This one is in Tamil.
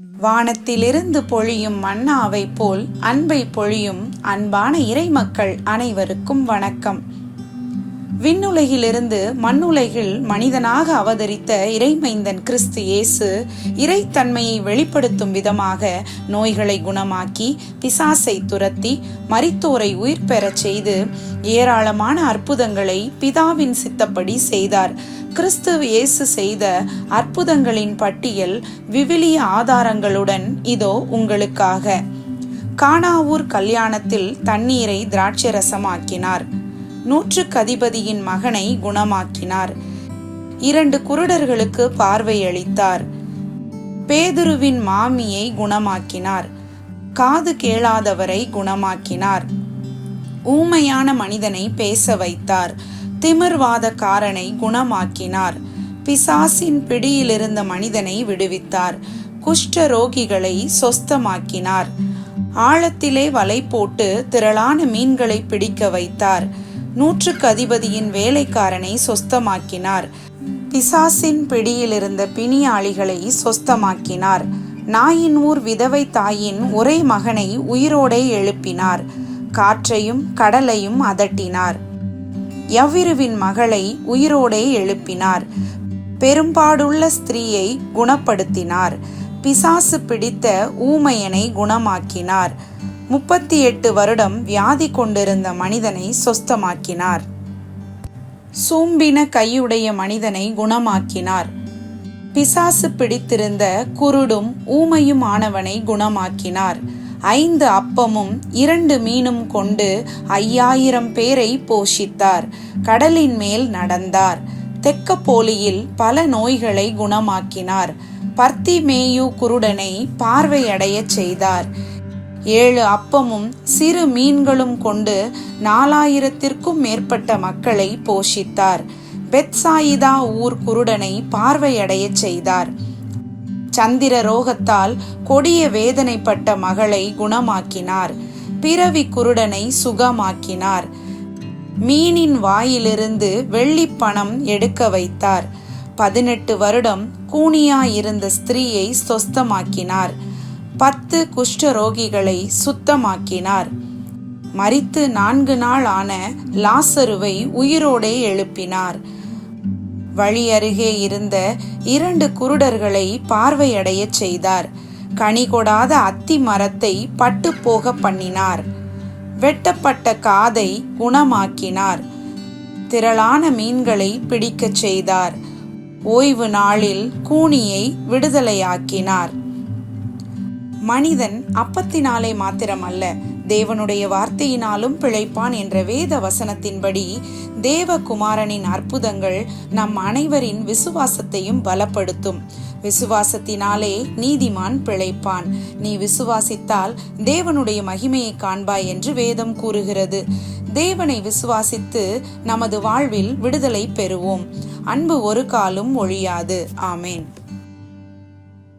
வானத்திலிருந்து பொழியும் மன்னாவைப் போல் அன்பை பொழியும் அன்பான இறைமக்கள் அனைவருக்கும் வணக்கம். விண்ணுலகிலிருந்து மண்ணுலகில் மனிதனாக அவதரித்த இறைமைந்தன் கிறிஸ்து இயேசு இறைத்தன்மையை வெளிப்படுத்தும் விதமாக நோய்களை குணமாக்கி பிசாசை துரத்தி மரித்தோரை உயிர் பெறச் செய்து ஏராளமான அற்புதங்களை பிதாவின் சித்தப்படி செய்தார். கிறிஸ்து இயேசு செய்த அற்புதங்களின் பட்டியல் விவிலிய ஆதாரங்களுடன் இதோ உங்களுக்காக. காணாவூர் கல்யாணத்தில் தண்ணீரை திராட்சை ரசமாக்கினார் நூற்றுக்கு அதிபதியின் மகனை குணமாக்கினார். இரண்டு குருடர்களுக்கு பார்வையளித்தார் பேதுருவின் மாமியை குணமாக்கினார். காது கேளாதவரை குணமாக்கினார். ஊமையான மனிதனை பேச வைத்தார். திமிர்வாதக்காரனை குணமாக்கினார். பிசாசின் பிடியிலிருந்த மனிதனை விடுவித்தார். குஷ்ட ரோகிகளை சொஸ்தமாக்கினார். ஆழத்திலே வலை போட்டு திரளான மீன்களை பிடிக்க வைத்தார். நூற்றுக்கு அதிபதியின் வேலைக்காரனை சொஸ்தமாக்கினார். பிசாசின் பிடியிலிருந்த பிணியாளிகளை சொஸ்தமாக்கினார். நாயின் ஊர் விதவை தாயின் ஒரே மகனை உயிரோடே எழுப்பினார். காற்றையும் கடலையும் அதட்டினார். எவ்விருவின் மகளை உயிரோடே எழுப்பினார். பெரும்பாடுள்ள ஸ்திரீயை குணப்படுத்தினார். பிசாசு பிடித்த ஊமையனை குணமாக்கினார். முப்பத்தி எட்டு வருடம் வியாதி கொண்டிருந்த மனிதனை சொஸ்தமாக்கினார். சூம்பின கையுடைய மனிதனை குணமாக்கினார். பிசாசு பிடித்திருந்த குருடும் ஊமையும் ஆனவனை குணமாக்கினார். ஐந்து அப்பமும் இரண்டு மீனும் கொண்டு ஐயாயிரம் பேரை போஷித்தார். கடலின் மேல் நடந்தார். தெக்கப்போலியில் பல நோய்களை குணமாக்கினார். பர்த்திமேயு குருடனை பார்வையடையச் செய்தார். ஏழு அப்பமும் சிறு மீன்களும் கொண்டு நாலாயிரத்திற்கும் மேற்பட்ட மக்களை போஷித்தார். பெத்சாயிதா ஊர் குருடனை பார்வையடையச் செய்தார். சந்திர ரோகத்தால் கொடிய வேதனைப்பட்ட மகளை குணமாக்கினார். பிறவி குருடனை சுகமாக்கினார். மீனின் வாயிலிருந்து வெள்ளிப் பணம் எடுக்க வைத்தார். பதினெட்டு வருடம் கூனியாயிருந்த ஸ்திரீயை சொஸ்தமாக்கினார். பத்து குஷ்டரோகிகளை சுத்தமாக்கினார். மறித்து நான்கு நாள் ஆன லாசருவை உயிரோடே எழுப்பினார். வழி அருகே இருந்த இரண்டு குருடர்களை பார்வையடையச் செய்தார். கனி கொடாத அத்தி மரத்தை பட்டு போக பண்ணினார். வெட்டப்பட்ட காதை குணமாக்கினார். திரளான மீன்களை பிடிக்கச் செய்தார். ஓய்வு நாளில் கூனியை விடுதலையாக்கினார். மனிதன் அப்பத்தினாலே மாத்திரமல்ல தேவனுடைய வார்த்தையினாலும் பிழைப்பான் என்ற வேத வசனத்தின்படி தேவகுமாரனின் அற்புதங்கள் நம் அனைவரின் விசுவாசத்தையும் பலப்படுத்தும். விசுவாசத்தினாலே நீதிமான் பிழைப்பான். நீ விசுவாசித்தால் தேவனுடைய மகிமையை காண்பாய் என்று வேதம் கூறுகிறது. தேவனை விசுவாசித்து நமது வாழ்வில் விடுதலை பெறுவோம். அன்பு ஒரு காலும் ஒழியாது. ஆமேன்.